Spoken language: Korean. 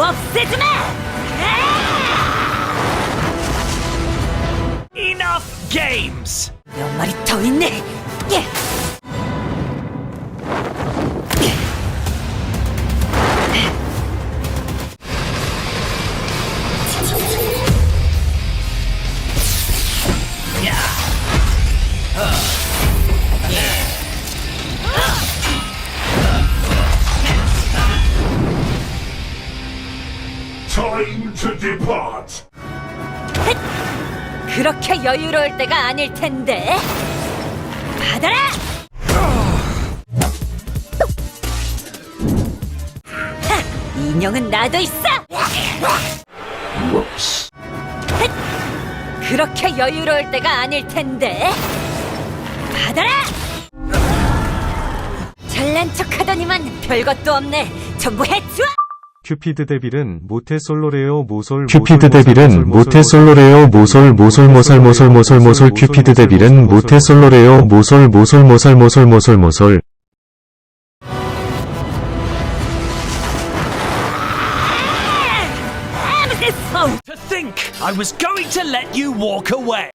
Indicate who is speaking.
Speaker 1: を説明
Speaker 2: Enough games!
Speaker 1: あんまり遠いね
Speaker 3: Time to depart.
Speaker 1: 그렇게 여유로울 때가 아닐 텐데. 받아라! 하, 인형은 나도 있어. 헷! 그렇게 여유로울 때가 아닐 텐데. 받아라! 잘난 척하더니만 별것도 없네. 전부 해치워!
Speaker 4: 큐피드 데빌은 모태 솔로레오 모솔
Speaker 5: 큐피드 데빌은 모태 솔로레오 모솔 모솔 모설 모솔 모솔 모솔 큐피드 데빌은 모태 솔로레오 모솔 모솔 모솔 모솔 모솔
Speaker 1: 아무데서!
Speaker 2: To think I was going to let you walk away.